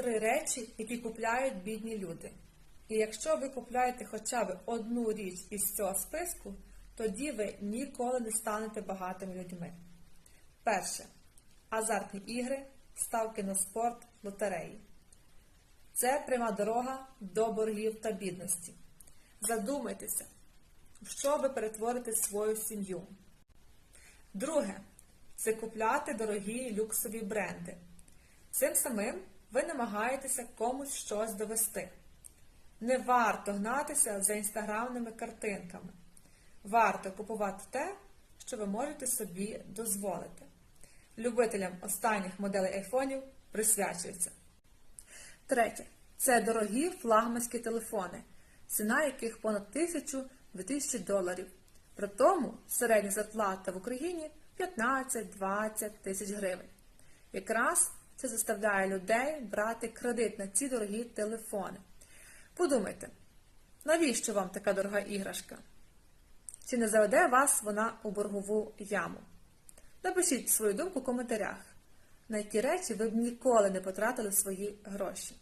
три речі, які купляють бідні люди. І якщо ви купляєте хоча б одну річ із цього списку, тоді ви ніколи не станете багатими людьми. Перше азартні ігри, ставки на спорт, лотереї. Це пряма дорога до боргів та бідності. Задумайтеся, в що ви перетворите свою сім'ю. Друге це купляти дорогі люксові бренди. Цим самим ви намагаєтеся комусь щось довести. Не варто гнатися за інстаграмними картинками. Варто купувати те, що ви можете собі дозволити. Любителям останніх моделей айфонів присвячується. Третє. Це дорогі флагманські телефони, ціна яких понад 1000-2000 доларів. При тому середня зарплата в Україні 15-20 тисяч гривень. Якраз це заставляє людей брати кредит на ці дорогі телефони. Подумайте, навіщо вам така дорога іграшка? Чи не заведе вас вона у боргову яму? Напишіть свою думку в коментарях, на які речі ви б ніколи не потратили свої гроші.